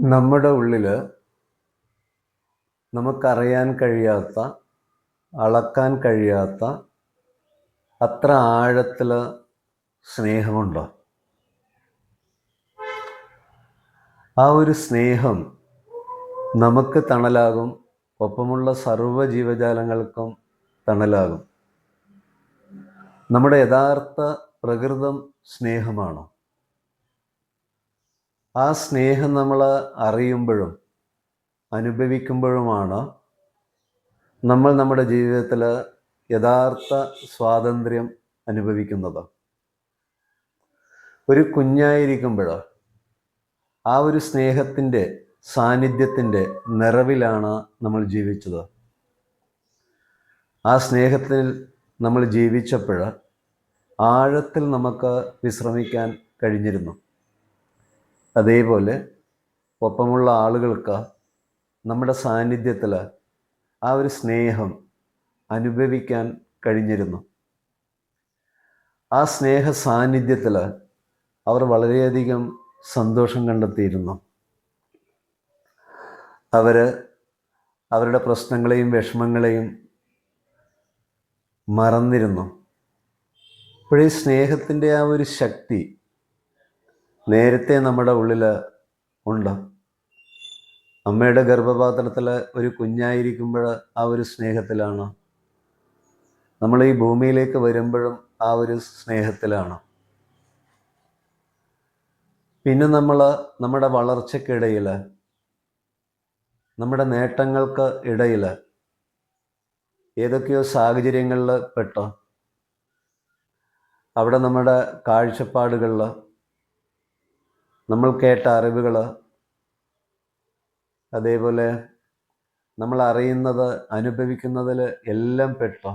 നമ്മുടെ ഉള്ളിൽ നമുക്കറിയാൻ കഴിയാത്ത അളക്കാൻ കഴിയാത്ത അത്ര ആഴത്തിൽ സ്നേഹമുണ്ടോ? ആ ഒരു സ്നേഹം നമുക്ക് തണലാകും ഒപ്പമുള്ള സർവ ജീവജാലങ്ങൾക്കും തണലാകും. നമ്മുടെ യഥാർത്ഥ പ്രകൃതം സ്നേഹമാണ്? ആ സ്നേഹം നമ്മൾ അറിയുമ്പോഴും അനുഭവിക്കുമ്പോഴുമാണ് നമ്മൾ നമ്മുടെ ജീവിതത്തിൽ യഥാർത്ഥ സ്വാതന്ത്ര്യം അനുഭവിക്കുന്നത്. ഒരു കുഞ്ഞായിരിക്കുമ്പോൾ ആ ഒരു സ്നേഹത്തിന്റെ സാന്നിധ്യത്തിന്റെ നിറവിലാണ് നമ്മൾ ജീവിച്ചത്. ആ സ്നേഹത്തിൽ നമ്മൾ ജീവിച്ചപ്പോൾ ആഴത്തിൽ നമുക്ക് വിശ്രമിക്കാൻ കഴിഞ്ഞിരുന്നു. അതേപോലെ ഒപ്പമുള്ള ആളുകൾക്ക് നമ്മുടെ സാന്നിധ്യത്തിൽ ആ ഒരു സ്നേഹം അനുഭവിക്കാൻ കഴിഞ്ഞിരുന്നു. ആ സ്നേഹ സാന്നിധ്യത്തിൽ അവർ വളരെയധികം സന്തോഷം കണ്ടെത്തിയിരുന്നു. അവർ അവരുടെ പ്രശ്നങ്ങളെയും വിഷമങ്ങളെയും മറന്നിരുന്നു. അപ്പോഴീ സ്നേഹത്തിന്റെ ആ ഒരു ശക്തി നേരത്തെ നമ്മുടെ ഉള്ളിൽ ഉണ്ട്. അമ്മയുടെ ഗർഭപാത്രത്തിൽ ഒരു കുഞ്ഞായിരിക്കുമ്പോൾ ആ ഒരു സ്നേഹത്തിലാണ്. നമ്മൾ ഈ ഭൂമിയിലേക്ക് വരുമ്പോഴും ആ ഒരു സ്നേഹത്തിലാണ്. പിന്നെ നമ്മൾ നമ്മുടെ വളർച്ചയ്ക്കിടയിൽ നമ്മുടെ നേട്ടങ്ങൾക്ക് ഇടയിൽ ഏതൊക്കെയോ സാഹചര്യങ്ങളിൽ പെട്ടോ അവിടെ നമ്മുടെ കാഴ്ചപ്പാടുകളിൽ നമ്മൾ കേട്ട അറിവുകൾ അതേപോലെ നമ്മൾ അറിയുന്നത് അനുഭവിക്കുന്നതിൽ എല്ലാം പെട്ടോ?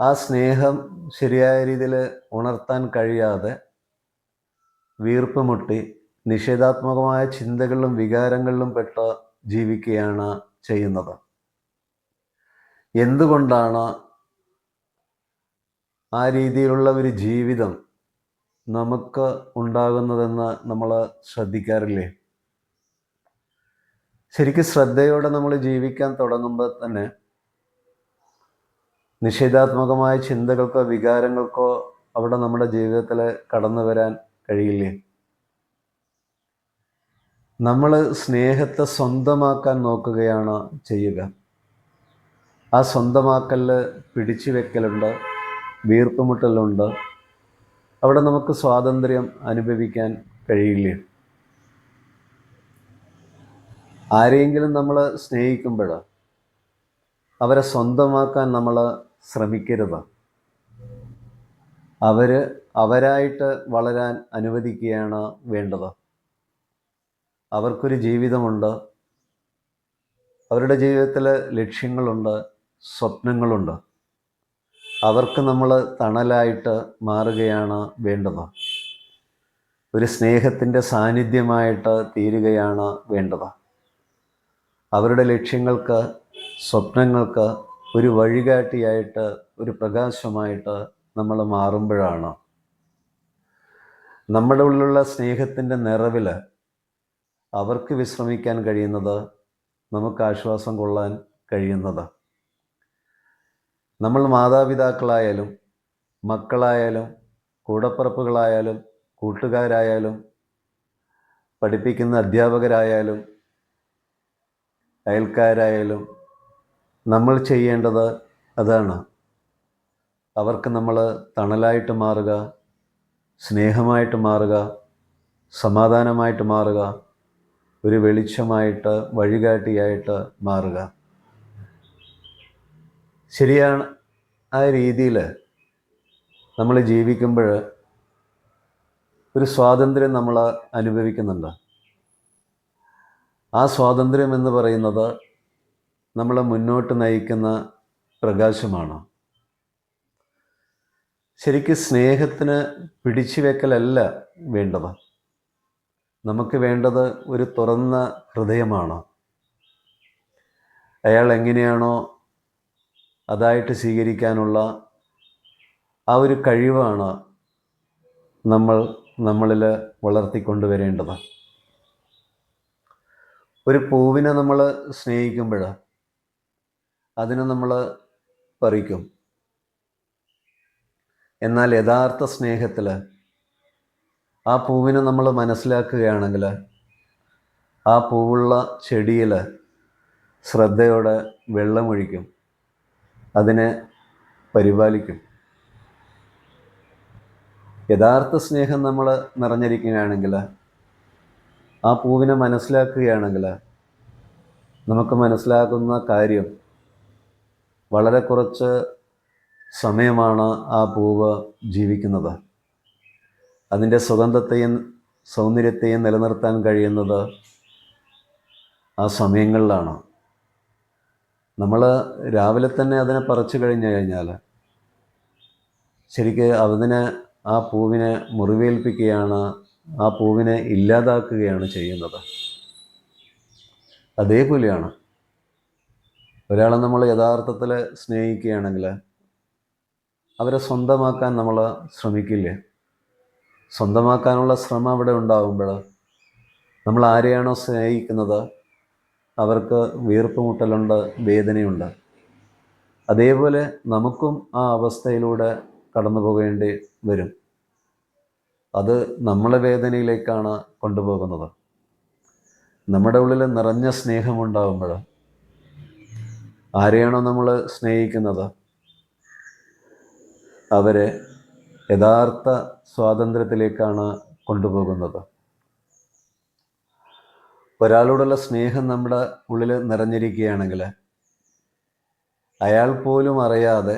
ആ സ്നേഹം ശരിയായ രീതിയിൽ ഉണർത്താൻ കഴിയാതെ വീർപ്പ് മുട്ടി നിഷേധാത്മകമായ ചിന്തകളിലും വികാരങ്ങളിലും പെട്ട് ജീവിക്കുകയാണ് ചെയ്യുന്നത്. എന്തുകൊണ്ടാണ് ആ രീതിയിലുള്ള ഒരു ജീവിതം നമുക്ക് ഉണ്ടാകുന്നതെന്ന് നമ്മൾ ശ്രദ്ധിക്കാറില്ലേ? ശരിക്കും ശ്രദ്ധയോടെ നമ്മൾ ജീവിക്കാൻ തുടങ്ങുമ്പോൾ തന്നെ നിഷേധാത്മകമായ ചിന്തകൾക്കോ വികാരങ്ങൾക്കോ അവിടെ നമ്മുടെ ജീവിതത്തിൽ കടന്നു വരാൻ കഴിയില്ലേ? നമ്മൾ സ്നേഹത്തെ സ്വന്തമാക്കാൻ നോക്കുകയാണ് ചെയ്യുക. ആ സ്വന്തമാക്കലിൽ പിടിച്ചു വെക്കലുണ്ട് വീർപ്പുമുട്ടലുണ്ട് അവിടെ നമുക്ക് സ്വാതന്ത്ര്യം അനുഭവിക്കാൻ കഴിയില്ല? ആരെയെങ്കിലും നമ്മൾ സ്നേഹിക്കുമ്പോൾ അവരെ സ്വന്തമാക്കാൻ നമ്മൾ ശ്രമിക്കരുത്. അവർ അവരായിട്ട് വളരാൻ അനുവദിക്കുകയാണ് വേണ്ടത്. അവർക്കൊരു ജീവിതമുണ്ട്. അവരുടെ ജീവിതത്തിൽ ലക്ഷ്യങ്ങളുണ്ട് സ്വപ്നങ്ങളുണ്ട്. അവർക്ക് നമ്മൾ തണലായിട്ട് മാറുകയാണ് വേണ്ടത്. ഒരു സ്നേഹത്തിന്റെ സാന്നിധ്യമായിട്ട് തീരുകയാണ് വേണ്ടത്. അവരുടെ ലക്ഷ്യങ്ങൾക്ക് സ്വപ്നങ്ങൾക്ക് ഒരു വഴികാട്ടിയായിട്ട് ഒരു പ്രകാശമായിട്ട് നമ്മൾ മാറുമ്പോഴാണ്. നമ്മുടെ ഉള്ളിലുള്ള സ്നേഹത്തിന്റെ നിറവിൽ അവർക്ക് വിശ്രമിക്കാൻ കഴിയുന്നത് നമുക്ക് ആശ്വാസം കൊള്ളാൻ കഴിയുന്നത്. നമ്മൾ മാതാപിതാക്കളായാലും മക്കളായാലും കൂടപ്പിറപ്പുകളായാലും കൂട്ടുകാരായാലും പഠിപ്പിക്കുന്ന അധ്യാപകരായാലും അയൽക്കാരായാലും നമ്മൾ ചെയ്യേണ്ടത് അതാണ്. അവർക്ക് നമ്മൾ തണലായിട്ട് മാറുക സ്നേഹമായിട്ട് മാറുക സമാധാനമായിട്ട് മാറുക ഒരു വെളിച്ചമായിട്ട് വഴികാട്ടിയായിട്ട് മാറുക. ശരിയാണ് ആ രീതിയിൽ നമ്മൾ ജീവിക്കുമ്പോൾ ഒരു സ്വാതന്ത്ര്യം നമ്മൾ അനുഭവിക്കുന്നുണ്ട്. ആ സ്വാതന്ത്ര്യം എന്ന് പറയുന്നത് നമ്മളെ മുന്നോട്ട് നയിക്കുന്ന പ്രകാശമാണ്. ശരിക്കും സ്നേഹത്തിന് പിടിച്ചു വെക്കലല്ല വേണ്ടത്. നമുക്ക് വേണ്ടത് ഒരു തുറന്ന ഹൃദയമാണ്. അയാൾ എങ്ങനെയാണോ അതായിട്ട് സ്വീകരിക്കാനുള്ള ആ ഒരു കഴിവാണ് നമ്മൾ നമ്മളിൽ വളർത്തിക്കൊണ്ടുവരേണ്ടത്. ഒരു പൂവിനെ നമ്മൾ സ്നേഹിക്കുമ്പോൾ അതിനെ നമ്മൾ പറിക്കും. എന്നാൽ യഥാർത്ഥ സ്നേഹത്തിൽ ആ പൂവിനെ നമ്മൾ മനസ്സിലാക്കുകയാണെങ്കിൽ ആ പൂവുള്ള ചെടിയിൽ ശ്രദ്ധയോടെ വെള്ളമൊഴിക്കും. അതിനെ പരിപാലിക്കും. യഥാർത്ഥ സ്നേഹം നമ്മൾ നിറഞ്ഞിരിക്കുകയാണെങ്കിൽ ആ പൂവിനെ മനസ്സിലാക്കുകയാണെങ്കിൽ നമുക്ക് മനസ്സിലാക്കുന്ന കാര്യം വളരെ കുറച്ച് സമയമാണ് ആ പൂവ് ജീവിക്കുന്നത്. അതിന്റെ സുഗന്ധത്തെയും സൗന്ദര്യത്തെയും നിലനിർത്താൻ കഴിയുന്നത് ആ സമയങ്ങളിലാണ്. നമ്മൾ രാവിലെ തന്നെ അതിനെ പറിച്ചു കഴിഞ്ഞു കഴിഞ്ഞാൽ ശരിക്ക് അതിനെ ആ പൂവിനെ മുറിവേൽപ്പിക്കുകയാണ് ആ പൂവിനെ ഇല്ലാതാക്കുകയാണ് ചെയ്യുന്നത്. അതേപോലെയാണ്. ഒരാളെ നമ്മൾ യഥാർത്ഥത്തിൽ സ്നേഹിക്കുകയാണെങ്കിൽ അവരെ സ്വന്തമാക്കാൻ നമ്മൾ ശ്രമിക്കില്ലേ? സ്വന്തമാക്കാനുള്ള ശ്രമം അവിടെ ഉണ്ടാകുമ്പോൾ നമ്മൾ ആരെയാണോ സ്നേഹിക്കുന്നത് അവർക്ക് വീർപ്പുമുട്ടലുണ്ട് വേദനയുണ്ട്. അതേപോലെ നമുക്കും ആ അവസ്ഥയിലൂടെ കടന്നു പോകേണ്ടി വരും. അത് നമ്മളെ വേദനയിലേക്കാണ് കൊണ്ടുപോകുന്നത്. നമ്മുടെ ഉള്ളിൽ നിറഞ്ഞ സ്നേഹമുണ്ടാകുമ്പോൾ ആരെയാണോ നമ്മൾ സ്നേഹിക്കുന്നത് അവരെ യഥാർത്ഥ സ്വാതന്ത്ര്യത്തിലേക്കാണ് കൊണ്ടുപോകുന്നത്. ഒരാളോടുള്ള സ്നേഹം നമ്മുടെ ഉള്ളിൽ നിറഞ്ഞിരിക്കുകയാണെങ്കിൽ അയാൾ പോലും അറിയാതെ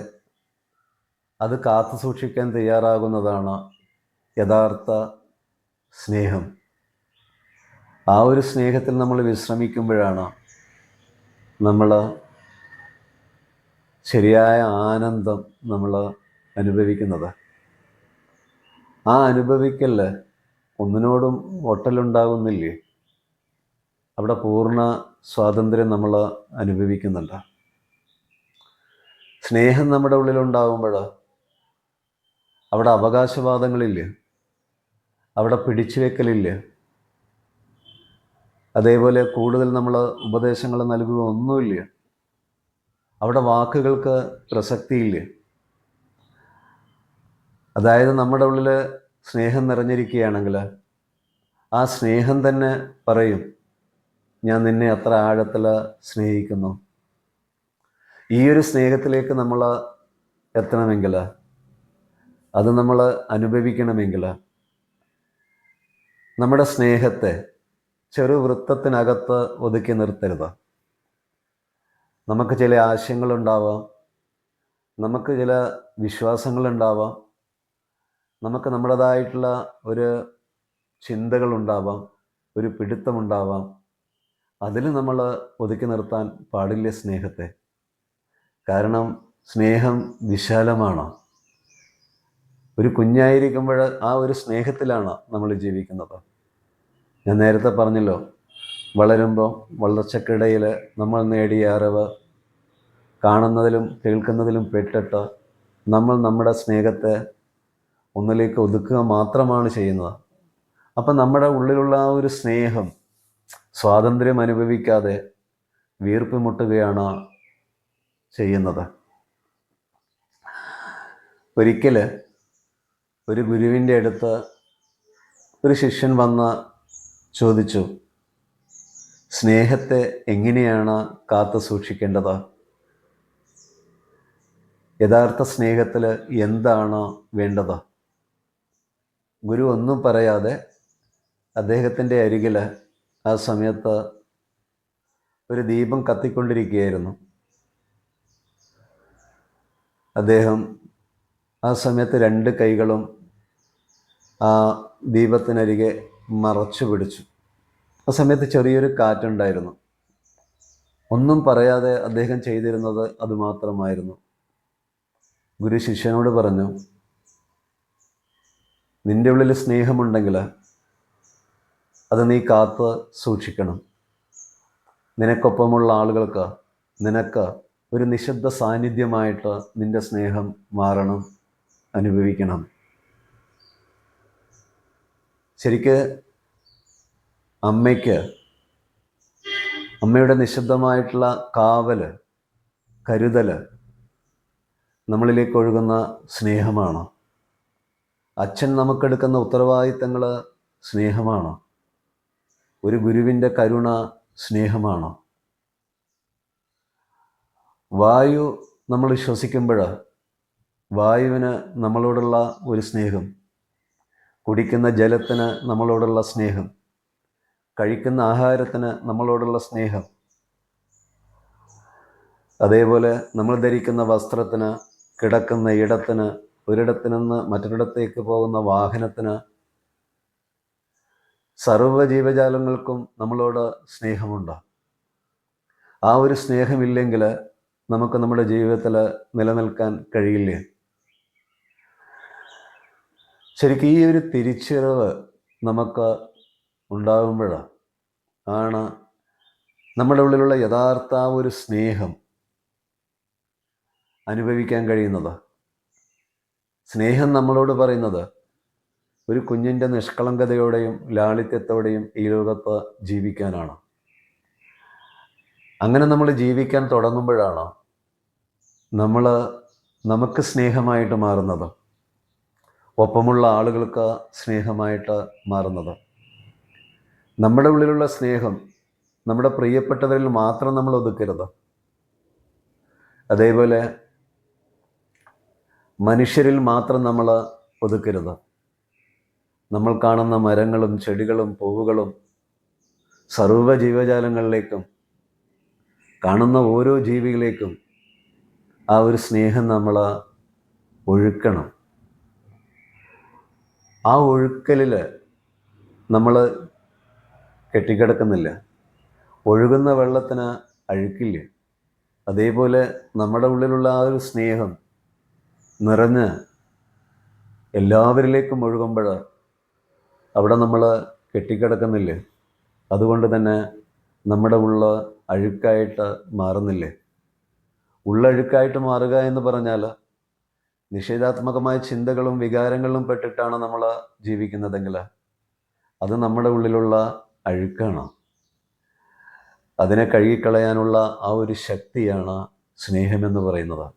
അത് കാത്തു സൂക്ഷിക്കാൻ തയ്യാറാകുന്നതാണ് യഥാർത്ഥ സ്നേഹം. ആ ഒരു സ്നേഹത്തിൽ നമ്മൾ വിശ്രമിക്കുമ്പോഴാണ് നമ്മൾ ശരിയായ ആനന്ദം നമ്മൾ അനുഭവിക്കുന്നത്. ആ അനുഭവിക്കൽ ഒന്നിനോടും ഒട്ടലുണ്ടാകുന്നില്ലേ? അവിടെ പൂർണ സ്വാതന്ത്ര്യം നമ്മൾ അനുഭവിക്കുന്നുണ്ട്. സ്നേഹം നമ്മുടെ ഉള്ളിലുണ്ടാകുമ്പോൾ അവിടെ അവകാശവാദങ്ങളില്ല. അവിടെ പിടിച്ചു വെക്കലില്ല അതേപോലെ കൂടുതൽ നമ്മൾ ഉപദേശങ്ങൾ നൽകുക ഒന്നുമില്ല. അവിടെ വാക്കുകൾക്ക് പ്രസക്തിയില്ല. അതായത് നമ്മുടെ ഉള്ളിൽ സ്നേഹം നിറഞ്ഞിരിക്കുകയാണെങ്കിൽ ആ സ്നേഹം തന്നെ പറയും. ഞാൻ നിന്നെ അത്ര ആഴത്തിൽ സ്നേഹിക്കുന്നു. ഈ ഒരു സ്നേഹത്തിലേക്ക് നമ്മൾ എത്തണമെങ്കിൽ അത് നമ്മൾ അനുഭവിക്കണമെങ്കിൽ നമ്മുടെ സ്നേഹത്തെ ചെറു വൃത്തത്തിനകത്ത് ഒതുക്കി നിർത്തരുത്. നമുക്ക് ചില ആശയങ്ങളുണ്ടാവാം നമുക്ക് ചില വിശ്വാസങ്ങളുണ്ടാവാം നമുക്ക് നമ്മുടേതായിട്ടുള്ള ഒരു ചിന്തകളുണ്ടാവാം ഒരു പിടുത്തമുണ്ടാവാം. അതിൽ നമ്മൾ ഒതുക്കി നിർത്താൻ പാടില്ല സ്നേഹത്തെ? കാരണം സ്നേഹം വിശാലമാണ്? ഒരു കുഞ്ഞായിരിക്കുമ്പോൾ ആ ഒരു സ്നേഹത്തിലാണ് നമ്മൾ ജീവിക്കുന്നത്? ഞാൻ നേരത്തെ പറഞ്ഞല്ലോ വളരുമ്പോൾ വളർച്ചക്കിടയിൽ നമ്മൾ നേടിയ അറിവ് കാണുന്നതിലും കേൾക്കുന്നതിലും പെട്ടിട്ട് നമ്മൾ നമ്മുടെ സ്നേഹത്തെ ഒന്നിലേക്ക് ഒതുക്കുക മാത്രമാണ് ചെയ്യുന്നത്. അപ്പം നമ്മുടെ ഉള്ളിലുള്ള ആ ഒരു സ്നേഹം സ്വാതന്ത്ര്യം അനുഭവിക്കാതെ വീർപ്പ് മുട്ടുകയാണ് ചെയ്യുന്നത്. ഒരിക്കൽ ഒരു ഗുരുവിന്റെ അടുത്ത് ഒരു ശിഷ്യൻ വന്ന് ചോദിച്ചു സ്നേഹത്തെ എങ്ങനെയാണ് കാത്തു സൂക്ഷിക്കേണ്ടത്? യഥാർത്ഥ സ്നേഹത്തിൽ എന്താണ് വേണ്ടത്? ഗുരു ഒന്നും പറയാതെ അദ്ദേഹത്തിന്റെ അരികിൽ ആ സമയത്ത് ഒരു ദീപം കത്തിക്കൊണ്ടിരിക്കുകയായിരുന്നു. അദ്ദേഹം ആ സമയത്ത് രണ്ട് കൈകളും ആ ദീപത്തിനരികെ മറച്ചു പിടിച്ചു. ആ സമയത്ത് ചെറിയൊരു കാറ്റുണ്ടായിരുന്നു. ഒന്നും പറയാതെ അദ്ദേഹം ചെയ്തിരുന്നത് അതുമാത്രമായിരുന്നു ഗുരു ശിഷ്യനോട് പറഞ്ഞു നിന്റെ ഉള്ളിൽ സ്നേഹമുണ്ടെങ്കിൽ അത് നീ കാത്ത് സൂക്ഷിക്കണം. നിനക്കൊപ്പമുള്ള ആളുകൾക്ക് നിനക്ക് ഒരു നിശബ്ദ സാന്നിധ്യമായിട്ട് നിന്റെ സ്നേഹം മാറണം അനുഭവിക്കണം. ശരിക്ക് അമ്മയ്ക്ക് അമ്മയുടെ നിശബ്ദമായിട്ടുള്ള കാവൽ കരുതൽ നമ്മളിലേക്ക് ഒഴുകുന്ന സ്നേഹമാണ്. അച്ഛൻ നമുക്കെടുക്കുന്ന ഉത്തരവാദിത്തങ്ങൾ സ്നേഹമാണ്. ഒരു ഗുരുവിന്റെ കരുണ സ്നേഹമാണ്? വായു നമ്മൾ ശ്വസിക്കുമ്പോൾ വായുവിന് നമ്മളോടുള്ള ഒരു സ്നേഹം കുടിക്കുന്ന ജലത്തിന് നമ്മളോടുള്ള സ്നേഹം കഴിക്കുന്ന ആഹാരത്തിന് നമ്മളോടുള്ള സ്നേഹം അതേപോലെ നമ്മൾ ധരിക്കുന്ന വസ്ത്രത്തിന് കിടക്കുന്ന ഇടത്തിന് ഒരിടത്തു നിന്ന് മറ്റൊരിടത്തേക്ക് പോകുന്ന വാഹനത്തിന് സർവ ജീവജാലങ്ങൾക്കും നമ്മളോട് സ്നേഹമുണ്ട്? ആ ഒരു സ്നേഹമില്ലെങ്കിൽ നമുക്ക് നമ്മുടെ ജീവിതത്തിൽ നിലനിൽക്കാൻ കഴിയില്ലേ? ശരിക്കും ഈ ഒരു തിരിച്ചറിവ് നമുക്ക് ഉണ്ടാകുമ്പോൾ ആണ് നമ്മുടെ ഉള്ളിലുള്ള യഥാർത്ഥ ഒരു സ്നേഹം അനുഭവിക്കാൻ കഴിയുന്നത്. സ്നേഹം നമ്മളോട് പറയുന്നത് ഒരു കുഞ്ഞിന്റെ നിഷ്കളങ്കതയോടെയും ലാളിത്യത്തോടെയും ഈ ലോകത്ത് ജീവിക്കാനാണ്. അങ്ങനെ നമ്മൾ ജീവിക്കാൻ തുടങ്ങുമ്പോഴാണ് നമ്മൾ നമുക്ക് സ്നേഹമായിട്ട് മാറുന്നത്. ഒപ്പമുള്ള ആളുകൾക്ക് സ്നേഹമായിട്ട് മാറുന്നത്. നമ്മുടെ ഉള്ളിലുള്ള സ്നേഹം നമ്മുടെ പ്രിയപ്പെട്ടവരിൽ മാത്രം നമ്മൾ ഒതുക്കരുത്. അതേപോലെ മനുഷ്യരിൽ മാത്രം നമ്മൾ ഒതുക്കരുത്. നമ്മൾ കാണുന്ന മരങ്ങളും ചെടികളും പൂവുകളും സർവ ജീവജാലങ്ങളിലേക്കും കാണുന്ന ഓരോ ജീവികളിലേക്കും ആ ഒരു സ്നേഹം നമ്മൾ ഒഴുക്കണം. ആ ഒഴുക്കലിൽ നമ്മൾ കെട്ടിക്കിടക്കുന്നില്ല. ഒഴുകുന്ന വെള്ളത്തിന് അഴുക്കില്ല. അതേപോലെ നമ്മുടെ ഉള്ളിലുള്ള ആ ഒരു സ്നേഹം നിറഞ്ഞ് എല്ലാവരിലേക്കും ഒഴുകുമ്പോൾ അവിടെ നമ്മൾ കെട്ടിക്കിടക്കുന്നില്ലേ? അതുകൊണ്ട് തന്നെ നമ്മുടെ ഉള്ള അഴുക്കായിട്ട് മാറുന്നില്ലേ? ഉള്ളഴുക്കായിട്ട് മാറുക എന്ന് പറഞ്ഞാൽ നിഷേധാത്മകമായ ചിന്തകളും വികാരങ്ങളും പെട്ടിട്ടാണ് നമ്മൾ ജീവിക്കുന്നതെങ്കിൽ അത് നമ്മുടെ ഉള്ളിലുള്ള അഴുക്കാണ്. അതിനെ കഴുകിക്കളയാനുള്ള ആ ഒരു ശക്തിയാണ് സ്നേഹമെന്ന് പറയുന്നത്.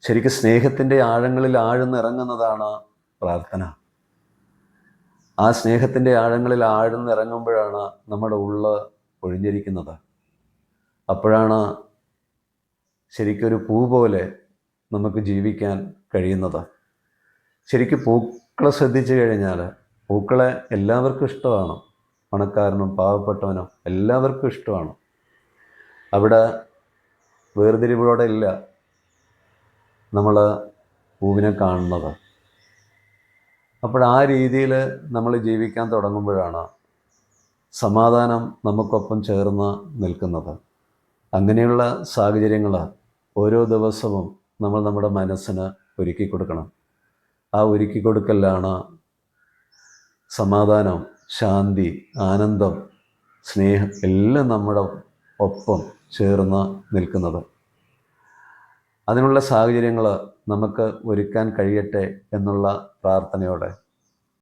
ശരിക്കും സ്നേഹത്തിന്റെ ആഴങ്ങളിൽ ആഴ്ന്നിറങ്ങുന്നതാണ് പ്രാർത്ഥന. ആ സ്നേഹത്തിന്റെ ആഴങ്ങളിൽ ആഴ്ന്നിറങ്ങുമ്പോഴാണ് നമ്മുടെ ഉള്ള ഒഴിഞ്ഞിരിക്കുന്നത്. അപ്പോഴാണ് ശരിക്കൊരു പൂ പോലെ നമുക്ക് ജീവിക്കാൻ കഴിയുന്നത്. ശരിക്കും പൂക്കളെ ശ്രദ്ധിച്ചു കഴിഞ്ഞാൽ പൂക്കളെ എല്ലാവർക്കും ഇഷ്ടമാണ്. പണക്കാരനും പാവപ്പെട്ടവനും എല്ലാവർക്കും ഇഷ്ടമാണ്. അവിടെ വേർതിരിവോടെ ഇല്ല നമ്മൾ പൂവിനെ കാണുന്നത്. അപ്പോൾ ആ രീതിയിൽ നമ്മൾ ജീവിക്കാൻ തുടങ്ങുമ്പോഴാണ് സമാധാനം നമുക്കൊപ്പം ചേർന്ന് നിൽക്കുന്നത്. അങ്ങനെയുള്ള സാഹചര്യങ്ങൾ ഓരോ ദിവസവും നമ്മൾ നമ്മുടെ മനസ്സിന് ഒരുക്കി കൊടുക്കണം. ആ ഒരുക്കി കൊടുക്കലാണ് സമാധാനം ശാന്തി ആനന്ദം സ്നേഹം എല്ലാം നമ്മുടെ ഒപ്പം ചേർന്ന് നിൽക്കുന്നത്. അതിനുള്ള സാഹചര്യങ്ങൾ നമുക്ക് ഒരുക്കാൻ കഴിയട്ടെ എന്നുള്ള പ്രാർത്ഥനയോടെ.